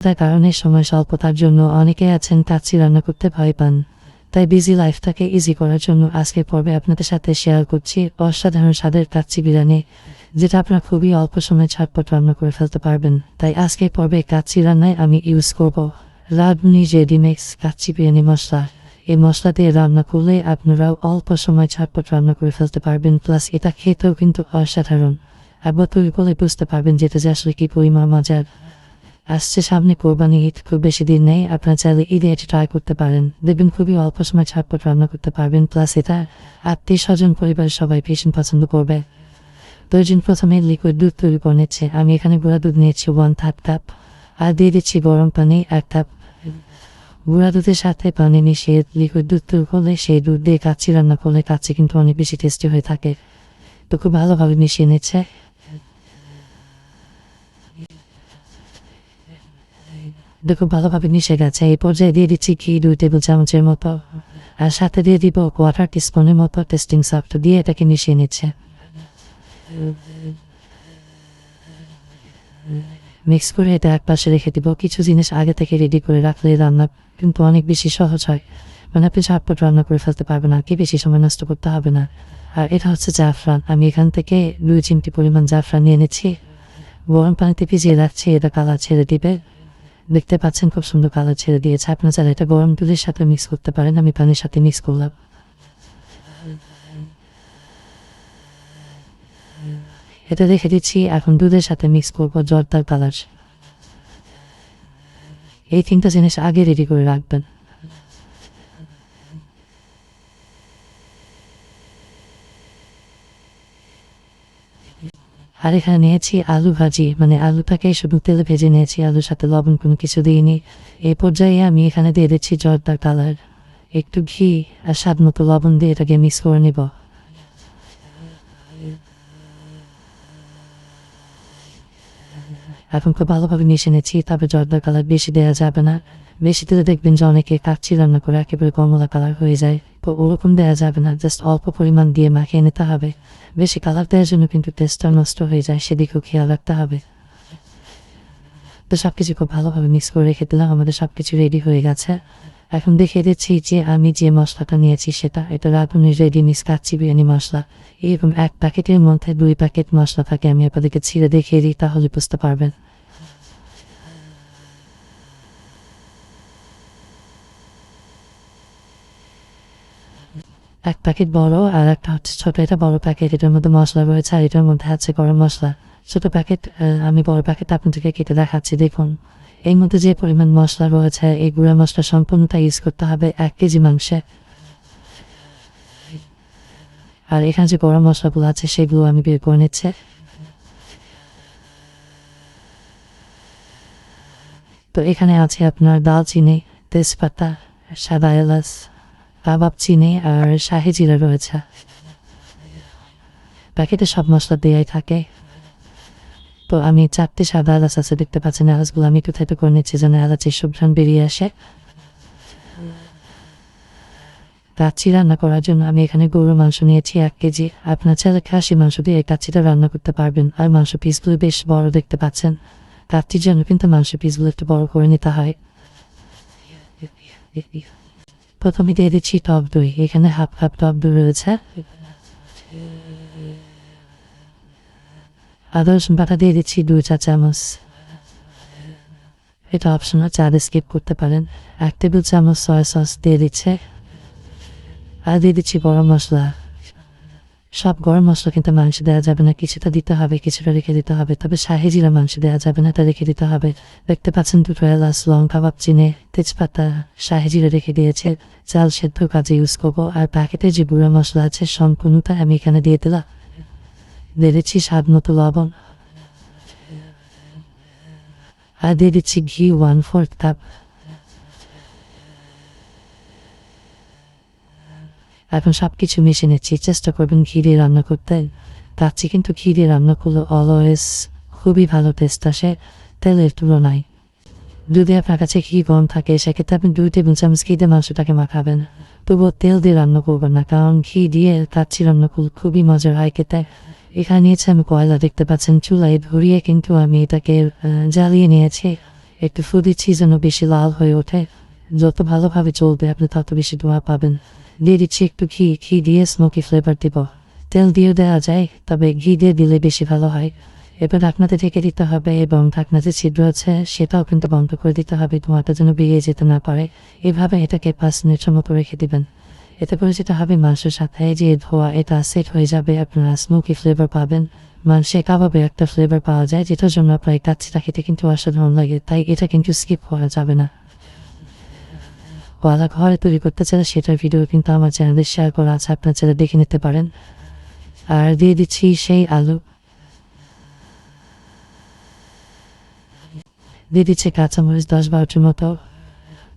তার কারণে সময় স্বল্পতার জন্য অনেকে আছেন কাচ্চি রান্না করতে ভয় পান। তাই বিজি লাইফটাকে ইজি করার জন্য আজকে পর্বে আপনাদের সাথে শেয়ার করছি অসাধারণ স্বাদের কাচ্চি বিরিয়ানি, যেটা আপনারা খুবই অল্প সময়ে ছাটপট রান্না করে ফেলতে পারবেন। তাই আজকে পর্বে কাচ্চি রান্নায় আমি ইউজ করব রাবনি রেডিমেক্স কাচ্চি বিরিয়ানি মশলা। এই মশলা দিয়ে রান্না করলে আপনারাও অল্প সময় ছাটপট রান্না করে ফেলতে পারবেন প্লাস এটা খেতেও কিন্তু অসাধারণ। একবার তৈরি করলে বুঝতে পারবেন যেটা যে আসলে কি পরিমাণ মজার। আসছে সামনে কোরবানি ঈদ, খুব বেশি দিন নেই, আপনারা চাইলে ঈদে এটি ট্রাই করতে পারেন। দেখবেন খুবই অল্প সময় ছাটপট রান্না করতে পারবেন প্লাস এটা আত্মীয় স্বজন, পরিবারের সবাই ভীষণ পছন্দ করবে। প্রয়োজন প্রথমে লিকুইড দুধ তৈরি করে নিচ্ছে। আমি এখানে গুঁড়া দুধ নিয়েছি ওয়ান থার্ড কাপ আর দিয়ে দিচ্ছি গরম পানি, এক কাপ গুঁড়া দুধের সাথে পানি মিশিয়ে লিকুইড দুধ তৈরি করলে সেই দুধ দিয়ে কাচ্চি রান্না করলে কাচ্চি কিন্তু অনেক বেশি টেস্টি হয়ে থাকে। তো খুব ভালোভাবে মিশিয়ে নিচ্ছে। দেখো, ভালোভাবে মিশে গেছে। এই পর্যায়ে দিয়ে দিচ্ছি কি দুই টেবিল চামচের মতো। আর সাথে দিয়ে দিব কোয়ার্টার টিস্পুনের মতো টেস্টিং সফট দিয়ে এটাকে মিশিয়ে নিচ্ছে। মিক্স করে এটা এক পাশে রেখে দিব। কিছু জিনিস আগে থেকে রেডি করে রাখলে রান্না কিন্তু অনেক বেশি সহজ হয়। মানে আপনি ঝটপট রান্না করে ফেলতে পারবেন আর কি, বেশি সময় নষ্ট করতে হবে না। আর এটা হচ্ছে জাফরান। আমি এখান থেকে দুই চিমটি পরিমাণ জাফরান নিয়ে নিচ্ছি। গরম পানিতে ভিজিয়ে রাখছি, এটা কালার ছেড়ে দিবে। দেখতে পাচ্ছেন খুব সুন্দর কালার ছেড়ে দিয়েছে। আপনার চাইলে এটা গরম দুধের সাথে মিক্স করতে পারেন। আমি পানির সাথে মিক্স করলাম। এটা রেখে দিচ্ছি। এখন দুধের সাথে মিক্স করব জর্দার কালার এই তিনটা জিনিস আগে রেডি করে রাখবেন। আর এখানে নিয়েছি আলু ভাজি মানে আলু আলুটাকে শুধু তেলে ভেজে নিয়েছি, আলুর সাথে লবণ কোনো কিছু দিইনি। এই পর্যায়ে আমি এখানে দিয়ে দিচ্ছি জর্দার কালার। একটু ঘি আর স্বাদ মতো লবণ দিয়ে এটাকে মিক্স করে নিব। এখন খুব ভালোভাবে মিশে নিয়েছি তবে জর্দার কালার বেশি দেওয়া যাবে না। বেশি দিলে দেখবেন যে অনেকে কাচ্চি রান্না করে একেবারে কমলা কালার হয়ে যায়। ওরকম দেওয়া যাবে না জাস্ট অল্প পরিমাণ দিয়ে মাখিয়ে নিতে হবে বেশি কালার দেওয়ার জন্য কিন্তু টেস্টটা নষ্ট হয়ে যায় সেদিকেও খেয়াল রাখতে হবে তো সব কিছু খুব ভালোভাবে মিক্স করে রেখে দিলাম আমাদের সব কিছু রেডি হয়ে গেছে এখন দেখিয়ে দিচ্ছি যে আমি যে মশলাটা নিয়েছি সেটা এটা রাঁধুনি রেডি মিক্স কাচ্চি বিরিয়ানি মশলা এরকম এক প্যাকেটের মধ্যে দুই প্যাকেট মশলা থাকে আমি আপনাদেরকে ছিঁড়ে দেখিয়ে দিই তাহলে বুঝতে পারবেন এক প্যাকেট বড় আর একটা হচ্ছে ছোট। এটা বড় প্যাকেট এটার মধ্যে মশলা রয়েছে আর এটার মধ্যে আছে গরম মশলা। ছোট প্যাকেট আমি বড় প্যাকেট আপনাদেরকে কেটে দেখাচ্ছি, দেখুন। এর মধ্যে যে পরিমাণ মশলা রয়েছে, এই গুঁড়া মশলা সম্পূর্ণটা ইউজ করতে হবে এক কেজি মাংসে। আর এখানে যে গরম মশলাগুলো আছে, সেগুলো আমি বের করে নিচ্ছে। তো এখানে আছে আপনার দালচিনি, তেজপাতা, সাদা এলাচ কাবাব চিনি আর শাহি জিরা রয়েছে। প্যাকেটে সব মশলা দেওয়াই থাকে। তো আমি চারটে সাদা এলাচ আছে দেখতে পাচ্ছেন, এলাচগুলো আমি একটু থাইতে করে নিচ্ছি যেন এলাচের সুঘ্রাণ বেরিয়ে আসে। কাচ্চি রান্না করার জন্য আমি এখানে গরুর মাংস নিয়েছি এক কেজি। আপনার ছেলে খাসি মাংস দিয়ে কাচ্চিটা রান্না করতে পারবেন। আর মাংস পিসগুলো বেশ বড় দেখতে পাচ্ছেন। কাচ্চির জন্য কিন্তু মাংস পিসগুলো একটু বড় করে নিতে হয়। প্রথমে দিয়ে দিচ্ছি টক দই। এখানে হাফ হাফ টক দই রয়েছে। আদা বাটা দিয়ে দিচ্ছি দুই চা চামচ। এটা অপশনাল চা স্কিপ করতে পারেন। এক টেবিল চামচ সয়া সস দিয়ে দিচ্ছে। আর দিয়ে দিচ্ছি গরম মশলা। সব গরম মশলা কিন্তু মাংস দেওয়া যাবে না, কিছুটা দিতে হবে, কিছুটা রেখে দিতে হবে। তবে শাহি জিরা দেওয়া যাবে না, তা রেখে দিতে হবে। দেখতে পাচ্ছেন দুটো এলাচ লং কাবাব চিনে, তেজপাতা শাহি জিরা রেখে দিয়েছে। চাল সেদ্ধ কাজে ইউজ করব। আর প্যাকেটে যে গুঁড়া মশলা আছে, সম্পূর্ণটা আমি এখানে দিয়ে দিলাম। দিয়ে দিচ্ছি স্বাদ মতো লবণ। আর দিয়ে দিচ্ছি ঘি ওয়ান ফোর্থ কাপ এখন সব কিছু মিশে নিচ্ছি, চেষ্টা করবেন ঘি দিয়ে রান্না করতে। তাচ্ছি কিন্তু ঘি দিয়ে রান্না করলে অলওয়েজ খুবই ভালো টেস্ট আসে, তেলের তুলনায়। যদি আপনার কাছে ঘি কম থাকে, সেক্ষেত্রে আপনি দুই টেবিল চামচ ঘি দিয়ে মাংসটাকে মাখাবেন। তবুও তেল দিয়ে রান্না করবেন না, কারণ ঘি দিয়ে কাচ্চি রান্না করলে খুবই মজার হয় খেতে। এখানে নিয়েছে আমি কয়লা, দেখতে পাচ্ছেন চুলায় ধরিয়ে কিন্তু আমি এটাকে জ্বালিয়ে নিয়েছি। একটু ফু দিচ্ছি যেন বেশি লাল হয়ে ওঠে। যত ভালোভাবে চলবে, আপনি তত বেশি ধোঁয়া পাবেন। দিয়ে দিচ্ছি একটু ঘি ঘি দিয়ে স্মোকি ফ্লেভার দিব। তেল দিয়েও দেওয়া যায়, তবে ঘি দিয়ে দিলে বেশি ভালো হয়। এবার ঢাকনাতে ঢেকে দিতে হবে এবং ঢাকনাতে ছিদ্র আছে, সেটাও কিন্তু বন্ধ করে দিতে হবে, ধোঁয়াটা যেন বেরিয়ে যেতে না পারে। এভাবে এটাকে পাঁচ মিনিটের মতো রেখে দিবেন। এতে করে যেটা হবে, মাংসের সাথে যে ধোয়া, এটা সেট হয়ে যাবে, আপনারা স্মোকি ফ্লেভার পাবেন। মাংসে কাবাবে একটা ফ্লেভার পাওয়া যায়, যেটার জন্য আপনার এই কাচ্ছিটা খেতে কিন্তু অসাধারণ লাগে, তাই এটা কিন্তু স্কিপ করা যাবে না। ওয়ালা ঘরে তৈরি করতে চাইলে সেটার ভিডিও কিন্তু আমার চ্যানেলে শেয়ার করা আছে, আপনার চ্যানেলে দেখে নিতে পারেন। আর দিয়ে দিচ্ছি সেই আলু। দিয়ে দিচ্ছে কাঁচামরিচ দশ বারোটির মতো।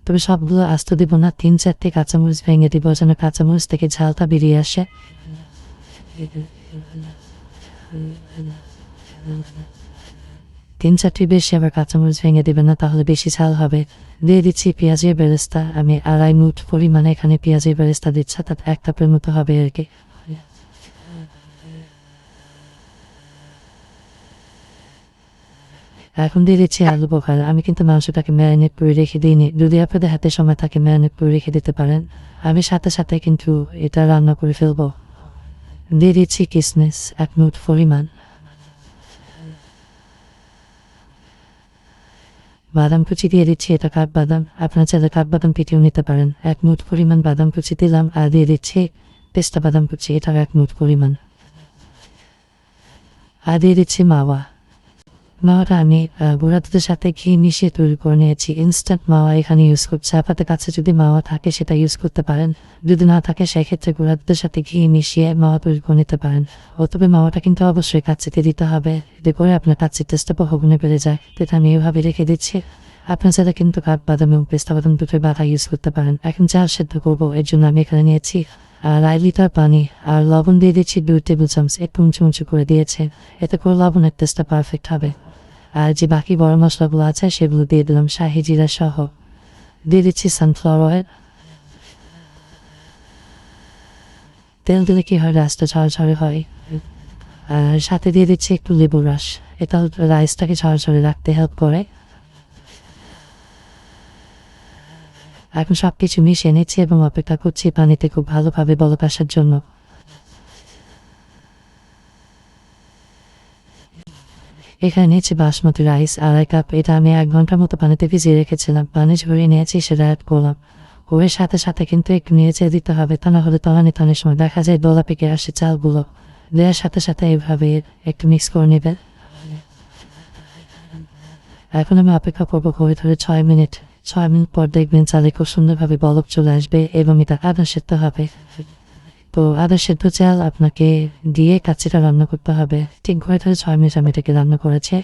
তবে সবগুলো আস্ত দিব না, তিন চারটে কাঁচামরিচ ভেঙে দিব যেন কাঁচামরিচ থেকে ঝালটা বেরিয়ে আসে। তিন চারটি বেশি আবার কাঁচামরিচ ভেঙে দেবেন না, তাহলে বেশি ঝাল হবে। দিয়ে দিচ্ছি পেঁয়াজের বেরেস্তা। আমি আড়াই মুঠ পরিমাণে এখানে পেঁয়াজের বেরেস্তা দিচ্ছি তাতে এক কাপের মতো হবে আর কি। এখন দিয়ে দিচ্ছি আলু বোখারা আমি কিন্তু মাংসটাকে ম্যারিনেট করে রেখে দিইনি। যদি আপনাদের হাতে সময় থাকে, ম্যারিনেট করে রেখে দিতে পারেন। আমি সাথে সাথে কিন্তু এটা রান্না করে ফেলব। দিয়ে দিচ্ছি কিসমিস, এক মুঠ পরিমাণ। বাদাম কুচি দিয়ে দিচ্ছি, এটা কাঠবাদাম আপনার চাইলে কাঠবাদাম পিটিও নিতে পারেন। এক মুঠ পরিমাণ বাদাম কুচি দিলাম, আর দিয়ে দিচ্ছি পেস্তা বাদাম কুচি, এটাও এক মুঠ পরিমাণ। আর দিয়ে দিচ্ছি মাওয়া। মাওয়াটা, আমি গুঁড়া দুধের সাথে ঘি মিশিয়ে তৈরি করে নিয়েছি। ইনস্ট্যান্ট মাওয়া এখানে ইউজ করছি। আপনাদের কাছে যদি মাওয়া থাকে, সেটা ইউজ করতে পারেন। যদি না থাকে, সেক্ষেত্রে গুঁড়া দুধের সাথে ঘি মিশিয়ে মাওয়া তৈরি করে নিতে পারেন। তবে মাওয়াটা কিন্তু অবশ্যই কাচ্চিতে দিতে হবে। এতে করে আপনার কাচ্চির টেস্টটা বহুগুণে বেড়ে যায়। যেটা আমি এভাবে রেখে দিচ্ছি। আপনার সাথে কিন্তু কাঠবাদাম এবং পেস্তা বাদাম দুটোই বাধা ইউজ করতে পারেন। এখন চাল সেদ্ধ করব, এর জন্য আমি এখানে নিয়েছি আর আড়াই লিটার পানি আর লবণ দিয়ে দিচ্ছি দুই টেবিল চামচ। একটু উঁচু উঁচু করে দিয়েছে। এতে করে লবণের টেস্টটা পারফেক্ট হবে। যে বাকি বড় মশলাগুলো আছে, সেগুলো দিয়ে দিলাম শাহি জিরা সহ। দিয়ে দিচ্ছি সানফ্লাওয়ার অয়েল তেল দিলে কি হয় রাসটা ঝরঝরে হয়। আর সাথে দিয়ে দিচ্ছি একটু লেবু রস। এটা রাইসটাকে ঝরঝরে রাখতে হেল্প করে। এখন সব কিছু মিশিয়ে নিচ্ছি এবং অপেক্ষা করছি পানিতে খুব ভালোভাবে বলক জন্য। এখানে নিয়েছি বাসমতি রাইস, আড়াই কাপ, এটা আমি এক ঘণ্টার মতো পানিতে ভিজিয়ে রেখেছিলাম। পানি ঝরিয়ে নিয়েছি, সেটা অ্যাড করলাম। ওর সাথে সাথে কিন্তু একটু নিয়েছে দিতে হবে, তা না হলে তলানি তলানির সময় দেখা যায় দোলা পেকে আসে চালগুলো। দেওয়ার সাথে সাথে এইভাবে একটু মিক্স করে নেবেন। এখন আমি অপেক্ষা করব ঘড়ি ধরে ছয় মিনিট। ছয় মিনিট পর দেখবেন চালে খুব সুন্দরভাবে বলক চলে আসবে এবং এটা আদা সেদ্ধ হবে। তো আদা সেদ্ধ চাল আপনাকে দিয়ে কাচ্চিটা রান্না করতে হবে। ঠিক ঘরে ধরে ছয় মিনিট আমি এটাকে রান্না করেছে।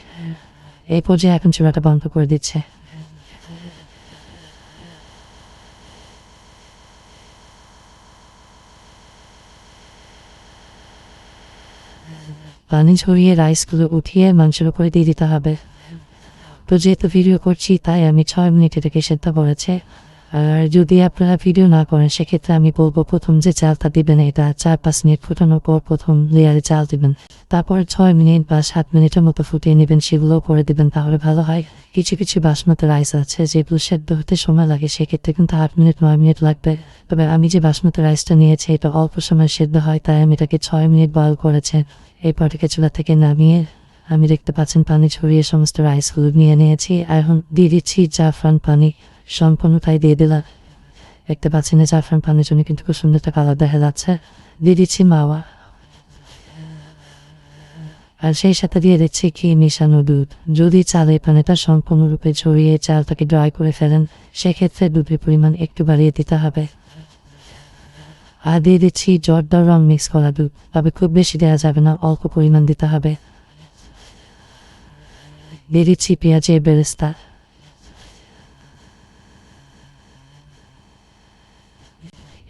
এই পর্যায়ে এখন চুলাটা বন্ধ করে দিচ্ছে। পানি ঝরিয়ে রাইসগুলো উঠিয়ে মাংসের উপরে দিয়ে দিতে হবে। তো যেহেতু ভিডিও করছি, তাই আমি ছয় মিনিট এটাকে সেদ্ধ করেছে। আর যদি আপনারা ভিডিও না করেন, সেক্ষেত্রে আমি বলব প্রথম যে চালটা দিবেন, এটা চার, পাঁচ মিনিট ফুটানোর পর প্রথম লেয়ারে চাল দিবেন। তারপর ছয় মিনিট বা সাত মিনিটের মতো ফুটিয়ে নেবেন, সেগুলোও করে দিবেন, তাহলে ভালো হয়। কিছু কিছু বাসমতি রাইস আছে, যেগুলো সেদ্ধ হতে সময় লাগে, সেক্ষেত্রে কিন্তু আট মিনিট, নয় মিনিট লাগবে। তবে আমি যে বাসমতি রাইসটা নিয়েছি, এটা অল্প সময় সেদ্ধ হয়, তাই আমি এটাকে ছয় মিনিট বয়ল করেছে। এরপর এটাকে চুলা থেকে নামিয়ে আমি দেখতে পাচ্ছেন, পানি ছড়িয়ে সমস্ত রাইসগুলো নিয়ে নিয়েছি। এখন দিয়ে দিচ্ছি জাফরান পানি। সম্পূর্ণটাই দিয়ে দিলাম। দেখতে পাচ্ছেন এই জাফরান পানির জন্য কিন্তু খুব সুন্দর একটা কালার দেখা যাচ্ছে। দিয়ে দিচ্ছি মাওয়া। আর সেই সাথে দিয়ে দিচ্ছি কি মিশানো দুধ। যদি চালের পানিটা সম্পূর্ণরূপে ছড়িয়ে চালটাকে ড্রাই করে ফেলেন, সেক্ষেত্রে দুধের পরিমাণ একটু বাড়িয়ে দিতে হবে। আর দিয়ে দিচ্ছি জর্দার রং মিক্স করা দুধ। তবে খুব বেশি দেওয়া যাবে না, অল্প পরিমাণ দিতে হবে। দিয়ে দিচ্ছি পেঁয়াজের বেরেস্তা।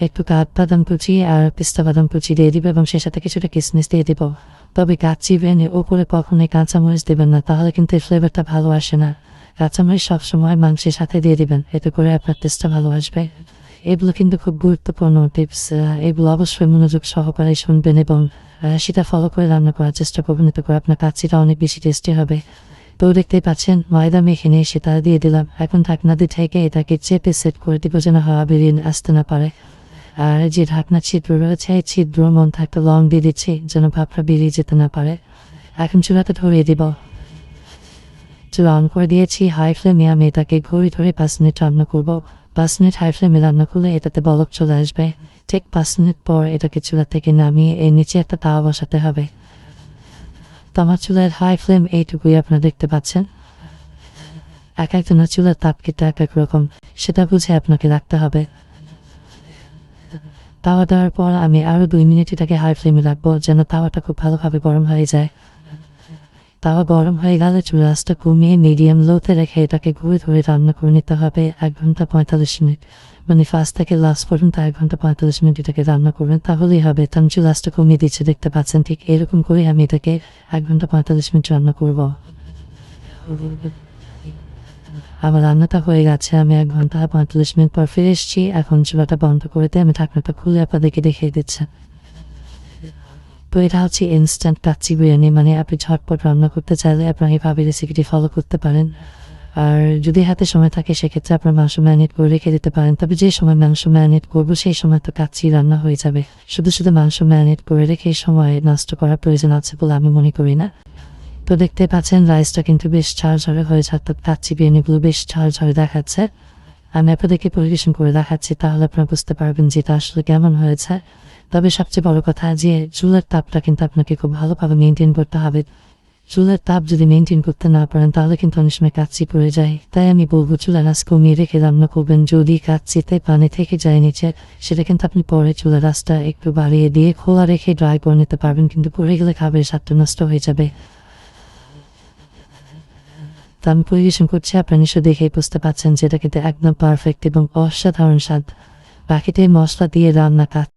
একটু কাঠ বাদাম কুচি আর পিস্তা বাদাম কুচি দিয়ে দিব এবং সে সাথে কিছুটা কিসমিস দিয়ে দিব। তবে কাচ্চি বেনে ওপরে কখনোই কাঁচামরিচ দেবেন না, তাহলে কিন্তু এই ফ্লেভারটা ভালো আসে না। কাঁচামরিচ সবসময় মাংসের সাথে দিয়ে দিবেন, এতে করে আপনার টেস্টটা ভালো আসবে। এগুলো কিন্তু খুব গুরুত্বপূর্ণ টিপস এগুলো অবশ্যই মনোযোগ সহকারে শুনবেন এবং সেটা ফলো করে রান্না করার চেষ্টা করবেন, এতে করে আপনার কাচ্চিটা অনেক বেশি টেস্টি হবে। তো দেখতেই পাচ্ছেন, ময়দা মেখে নিয়ে সেটা দিয়ে দিলাম। এখন ঢাকনা দিয়ে থেকে এটাকে চেপে সেট করে দিব যেন হাওয়া বেরিয়ে আসতে না পারে। আর যে ঢাকনা ছিদ্র রয়েছে, এই ছিদ্র মন থাকতে লং দিয়ে দিচ্ছি, যেন ভাবটা বেরিয়ে যেতে না পারে। এখন চুলাতে ধরিয়ে দিব। চুলা অন করে দিয়েছি হাই ফ্লেমে আমি এটাকে ঘড়ি ধরে পাঁচ মিনিট রান্না করব। পাঁচ মিনিট হাই ফ্লেমে রান্না করলে এটাতে বলক চলে আসবে। ঠিক পাঁচ মিনিট পর এটাকে চুলা থেকে নামিয়ে এর নিচে একটা তাওয়া বসাতে হবে। তো আমার চুলার হাই ফ্লেম এইটুকুই আপনারা দেখতে পাচ্ছেন। এক একজনের চুলার তাপ কিন্তু এক এক রকম, সেটা বুঝে আপনাকে রাখতে হবে। তাওয়া দেওয়ার পর আমি আরও দুই মিনিট এটাকে হাই ফ্লেমে রাখব যেন তাওয়াটা খুব ভালোভাবে গরম হয়ে যায়। তাওয়া গরম হয়ে গেলে চুলা আঁচটা কমিয়ে মিডিয়াম লোতে রেখে এটাকে ঘুরে ধরে রান্না করে নিতে হবে এক ঘণ্টা পঁয়তাল্লিশ মিনিট। মানে ফার্স্ট থেকে লাস্ট পর্যন্ত এক ঘণ্টা পঁয়তাল্লিশ মিনিট এটাকে রান্না করবেন, তাহলেই হবে। তার চুলা কমিয়ে দিচ্ছে, দেখতে পাচ্ছেন ঠিক এরকম করে আমি এটাকে এক ঘণ্টা পঁয়তাল্লিশ মিনিট রান্না করব। আমার রান্নাটা হয়ে গেছে, আমি এক ঘণ্টা পঁয়তাল্লিশ মিনিট পর ফিরে এসেছি। এখন চুলাটা বন্ধ করে দিয়ে আমি ঢাকনাটা খুলে আপনাদেরকে দেখিয়ে দিচ্ছি। তো এটা হচ্ছে ইনস্ট্যান্ট কাচ্চি বিরিয়ানি মানে আপনি ঝটপট রান্না করতে চাইলে আপনার এইভাবে রেসিপিটি ফলো করতে পারেন। আর যদি হাতে সময় থাকে, সেক্ষেত্রে আপনার মাংস ম্যারিনেট করে রেখে দিতে পারেন। তবে যে সময় মাংস ম্যারিনেট করব, সেই সময় তো কাচ্চি রান্না হয়ে যাবে। শুধু শুধু মাংস ম্যারিনেট করে রেখে সময় নষ্ট করার প্রয়োজন আছে বলে আমি মনে করি না। তো দেখতে পাচ্ছেন রাইসটা কিন্তু বেশ ঝরঝরে হয়েছে, অর্থাৎ কাচ্চি বিরিয়ানিগুলো বেশ ঝরঝরে দেখাচ্ছে। আমি আপনাদেরকে পরিবেশন করে দেখাচ্ছি, তাহলে আপনারা বুঝতে পারবেন যে এটা আসলে কেমন হয়েছে। তবে সবচেয়ে বড় কথা যে চুলের তাপটা কিন্তু আপনাকে খুব ভালোভাবে মেনটেন করতে হবে। চুলের তাপ যদি মেনটেন করতে না পারেন, তাহলে কিন্তু অনেক সময় কাচ্চি পড়ে যায়। তাই আমি বলব, চুলার আঁচ কমিয়ে রেখে রান্না করবেন। যদি কাচ্চিতে পানি থেকে যায় নিচে, সেটা কিন্তু আপনি পরে চুলার আঁচটা একটু বাড়িয়ে দিয়ে খোলা রেখে ড্রাই করে নিতে পারবেন, কিন্তু পরে গেলে খাবারের স্বাদটা নষ্ট হয়ে যাবে। তা আমি পরিবেশন করছি, আপনার নিশ্চয় দেখেই বুঝতে পারছেন যে এটা কিন্তু একদম পারফেক্ট এবং অসাধারণ স্বাদ। বাকিটাই মশলা দিয়ে রান্না কাজ।